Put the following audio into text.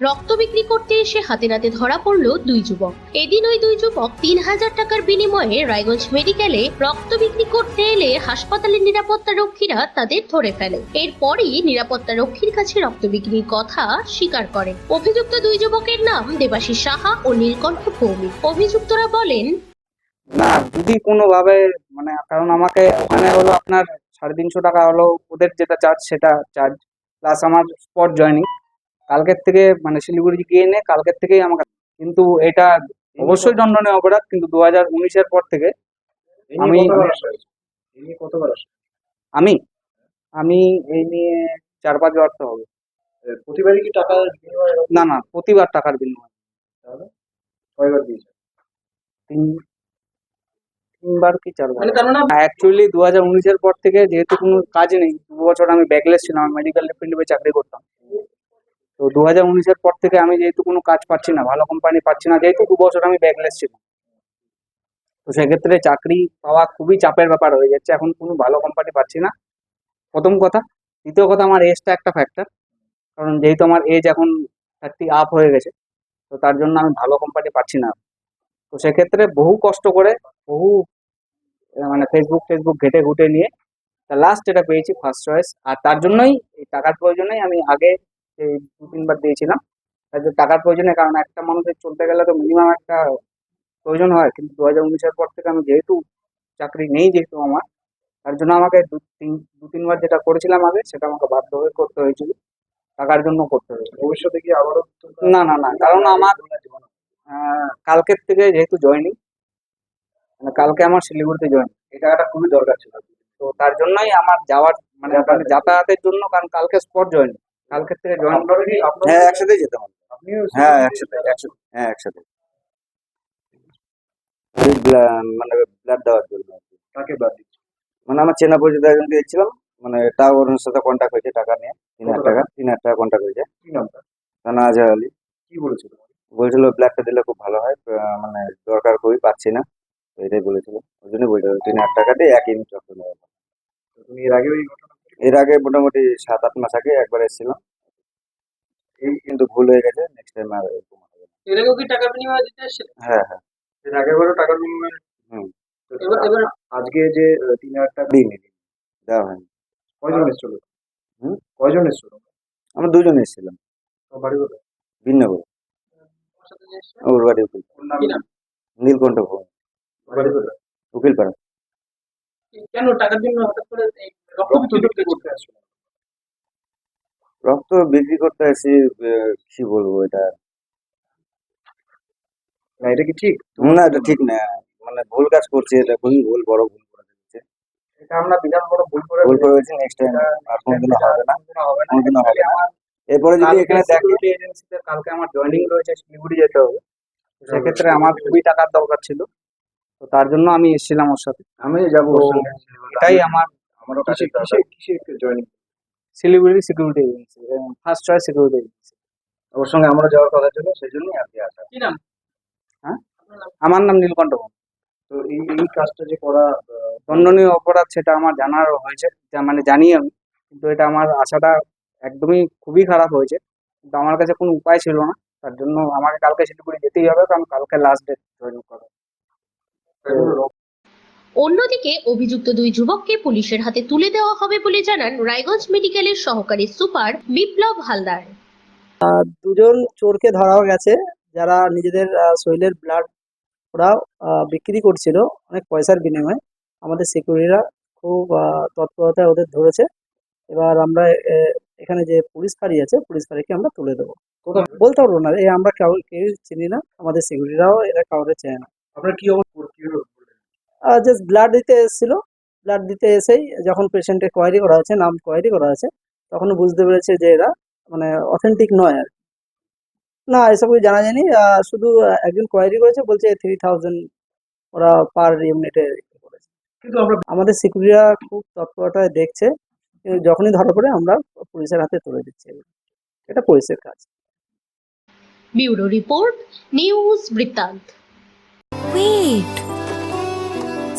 রক্ত বিক্রি করতে এসে হাতে নাতে ধরা পড়ল দুই যুবক। এদিন ওই দুই যুবক তিন হাজার টাকার বিনিময়ে রায়গঞ্জ মেডিকেলে রক্ত বিক্রি করতে এলে হাসপাতালের নিরাপত্তা রক্ষীরা তাদের ধরে ফেলে। এরপরই নিরাপত্তা রক্ষীর কাছে রক্ত বিক্রির কথা স্বীকার করে। অভিযুক্ত দুই যুবকের নাম দেবাশী সাহা ও নীলকণ্ঠ ভৌমিক। অভিযুক্তরা বলেন, না, যদি কোনোভাবে মানে কারণ আমাকে ওখানে হলো আপনার সাড়ে তিনশো টাকা হলো, ওদের যেটা চার্জ সেটা চার্জ প্লাস আমার স্পট জয়নিং কালকের থেকে মানে শিলিগুড়ি গিয়ে এনে কালকের থেকেই আমাকে কিন্তু এটা অবশ্যই দণ্ডনীয় অপরাধ কিন্তু দু হাজার উনিশের পর থেকে আমি কতবার আমি? আমি এই নিয়ে চার পাঁচ বার তো হবে। প্রতিবারই কি টাকা বিনিময়ে না না প্রতিবার টাকার বিনিময়। তাহলে কয়বার দিয়েছে তিন তিনবার কি চারবার। অ্যাকচুয়ালি দু হাজার উনিশের পর থেকে যেহেতু কোনো কাজ নেই দু বছর আমি ব্যাকলেস ছিলাম মেডিকেল ফিল্ডে চাকরি করতাম। তো দু হাজার উনিশের পর থেকে আমি যেহেতু কোনো কাজ পাচ্ছি না, ভালো কোম্পানি পাচ্ছি না, যেহেতু দু বছর আমি ব্যাকলেস ছিলাম। তো সেক্ষেত্রে চাকরি পাওয়া খুবই চাপের ব্যাপার হয়ে যাচ্ছে, এখন কোনো ভালো কোম্পানি পাচ্ছি না। প্রথম কথা। দ্বিতীয় কথা, আমার এজটা একটা ফ্যাক্টর কারণ যেহেতু আমার এজ এখন থার্টি আপ হয়ে গেছে, তো তার জন্য আমি ভালো কোম্পানি পাচ্ছি না। তো সেক্ষেত্রে বহু কষ্ট করে, বহু মানে ফেসবুক ফেসবুক ঘেটে ঘুটে নিয়ে লাস্ট এটা পেয়েছি ফার্স্ট চয়েস আর তার জন্যই, এই টাকার প্রয়োজনেই আমি আগে এই দু তিনবার দিয়েছিলাম। জন্য টাকার প্রয়োজনে কারণ একটা মানুষের চলতে গেলে তো মিনিমাম একটা প্রয়োজন হয়। কিন্তু দু হাজার উনিশের পর থেকে আমি যেহেতু চাকরি নেই যেহেতু আমার তার জন্য আমাকে দু তিন দু তিনবার যেটা করেছিলাম আগে সেটা আমাকে বাধ্য হয়ে করতে হয়েছিল। টাকার জন্য করতে হয়েছিল। ভবিষ্যতে কি আবারও না না না কারণ আমার আহ, কালকের থেকে যেহেতু জয়েনিং মানে কালকে আমার শিলিগুড়িতে জয়েন এই টাকাটা খুবই দরকার ছিল। তো তার জন্যই আমার যাওয়ার মানে যাতায়াতের জন্য কারণ কালকে স্পট জয়েন কালকের থেকে জয়েন হ্যাঁ একসাথে যেতাম আমরা। আপনিও হ্যাঁ একসাথে একসাথে। হ্যাঁ একসাথে। মানে ব্লাড দেওয়ার জন্য আর কি। তাকে বাদ দিচ্ছি মানে আমার চেনা পরিচিত একজনকে দিচ্ছিলাম। মানে তাও ওর সাথে কন্ট্যাক্ট হয়েছে টাকা নিয়ে। তিন হাজার টাকা তিন হাজার টাকা কন্ট্যাক্ট হয়েছে। কি নামটা? তানা আজহার আলী। কি বলেছিল? বলছিল ব্লাডটা দিলে খুব ভালো হয়। মানে দরকার খুবই পাচ্ছি না। তো এটাই বলেছিল। ওই জন্যই বলছিল তিন হাজার টাকা দিয়ে এক ইউনিট রক্ত নেওয়া তুমি এর আগে এর আগে মোটামুটি সাত আট মাস আগে একবার এসেছিলাম। এই কিন্তু ভুল হয়ে গেছে নেক্সট টাইম আর এরকম হবে না। এর আগেও কি টাকা বিনিময় দিতে হ্যাঁ হ্যাঁ। এর বারও টাকার বিনিময়ে। হুম। এবার এবার আজকে যে তিন হাজার টাকা দিইনি দেওয়া হয়নি। কয়জন এসেছিল? হুম? কয়জন এসেছিল? আমরা দুজন এসেছিলাম। তোমার বাড়ি কোথায়? ভিন্ন করে ওর বাড়ি উকিল নাম নীলকণ্ঠ ভবন উকিল পাড়া কেন টাকার জন্য হঠাৎ করে এই রক্ত রক্ত বিক্রি বিক্রি করতে আসি কি বলব এটা? না এটা কি ঠিক? না এটা ঠিক না। মানে ভুল কাজ করছে এটা খুবই ভুল বড় ভুল করে এটা আমরা বিরাট বড় ভুল করে ভুল করেছি নেক্সট টাইম আর কোনোদিনও হবে না। হবে না। কোনোদিনও হবে না। এরপরে যদি এখানে দেখে সিকিউরিটি এজেন্সিতে কালকে আমার জয়েনিং রয়েছে শিলিগুড়ি যেতে হবে। সেক্ষেত্রে আমার খুবই টাকার দরকার ছিল। তো তার জন্য আমি এসেছিলাম ওর সাথে। আমি যাব এটাই আমার আমারও কিসে joining Siliguri security agency first choice security agency ওর সঙ্গে আমরা যাওয়ার কথা ছিল সেই জন্যই কি আসা। কি নাম? হ্যাঁ? আমার নাম নীলকণ্ঠ। তো এই এই কাজটা যে করা দণ্ডনীয় অপরাধ সেটা আমার জানার হয়েছে। মানে জানি আমি কিন্তু এটা আমার আশাটা একদমই খুবই খারাপ হয়েছে। কিন্তু আমার কাছে কোনো উপায় ছিল না। তার জন্য আমাকে কালকে শিলিগুড়ি যেতেই হবে কারণ কালকে লাস্ট ডেট জয়েন করা। অন্যদিকে অভিযুক্ত দুই যুবককে পুলিশের হাতে তুলে দেওয়া হবে বলে জানান রায়গঞ্জ মেডিকেলের সহকারী সুপার বিপ্লব হালদার। দুজন চোরকে ধরাও গেছে যারা নিজেদের আহ, শরীরের ব্লাড ওরা আহ, বিক্রি করছিল অনেক পয়সার বিনিময়ে। আমাদের সিকিউরিটিরা খুব আহ, তৎপরতায় ওদের ধরেছে। এবার আমরা এ- এখানে যে পুলিশ ফাঁড়ি আছে পুলিশ ফাঁড়িকে আমরা তুলে দেবো। বলতে পারব না এই আমরা কাউ কেউ চিনি না আমাদের সিকিউরিটিরাও এরা কাউকে চেনে না। আপনার কি? জাস্ট ব্লাড দিতে এসেছিল ব্লাড দিতে এসেই যখন পেশেন্টের কোয়ারি করা হয়েছে নাম কোয়ারি করা হয়েছে তখন বুঝতে পেরেছে যে এরা মানে অথেন্টিক নয় আর কি। না এসব কিছু জানা যায়নি শুধু একজন কোয়ারি করেছে বলছে থ্রি থাউজেন্ড ওরা পার ইউনিটে করেছে কিন্তু আমরা আমাদের সিকিউরিটিরা খুব তৎপরতায় দেখছে যখনই ধরা পড়ে আমরা পুলিশের হাতে তুলে দিচ্ছি এগুলো। এটা পুলিশের কাজ ব্যুরো রিপোর্ট নিউজ বৃত্তান্ত Wait.